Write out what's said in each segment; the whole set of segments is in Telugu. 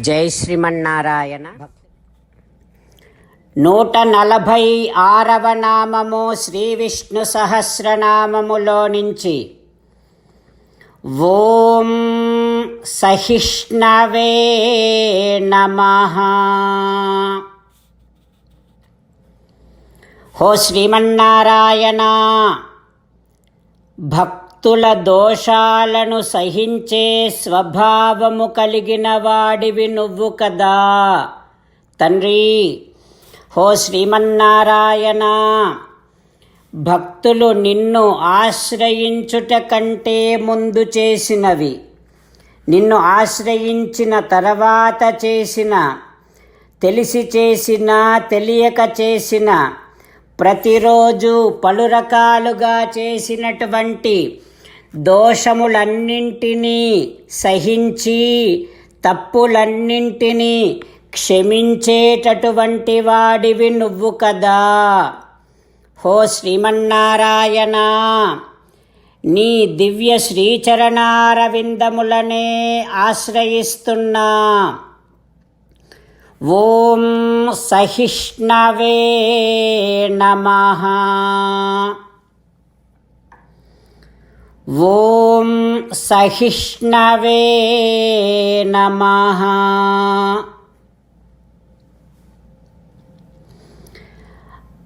జై శ్రీమన్నారాయణ. నూట నలభై ఆరవ నామము శ్రీ విష్ణు సహస్రనామములో నుంచి. ఓం సహిష్ణవే నమ. హో శ్రీమన్నారాయణ. భక్ భక్తుల దోషాలను సహించే స్వభావము కలిగిన వాడివి నువ్వు కదా. తండ్రి హో శ్రీమన్నారాయణ భక్తులు నిన్ను ఆశ్రయించుట కంటే ముందు చేసినవి. నిన్ను ఆశ్రయించిన తర్వాత చేసిన తెలిసి చేసిన తెలియక చేసిన ప్రతిరోజు పలు రకాలుగా చేసినటువంటి దోషములన్నింటినీ సహించి తప్పులన్నింటినీ క్షమించేటటువంటి వాడివి నువ్వు కదా. హో శ్రీమన్నారాయణ నీ దివ్య శ్రీచరణారవిందములనే ఆశ్రయిస్తున్నా. ఓం సహిష్ణవే నమ. ఓం సహిష్ణవే నమ.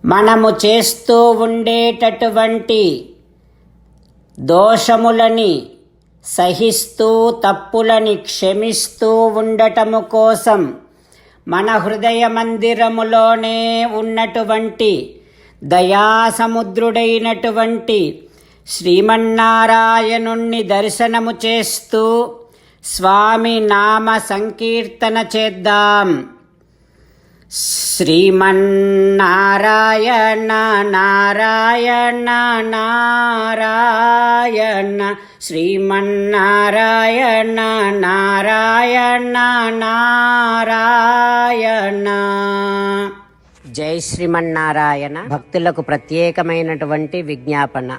మనము చేస్తూ ఉండేటటువంటి దోషములని సహిస్తూ తప్పులని క్షమిస్తూ ఉండటము కోసం మన హృదయ మందిరములోనే ఉన్నటువంటి దయాసముద్రుడైనటువంటి శ్రీమన్నారాయణుణ్ణి దర్శనము చేస్తూ స్వామి నామ సంకీర్తన చేద్దాం. శ్రీమన్నారాయణ నారాయణ నారాయణ శ్రీమన్నారాయణ నారాయణ నారాయణ. జై శ్రీమన్నారాయణ. భక్తులకు ప్రత్యేకమైనటువంటి విజ్ఞాపన.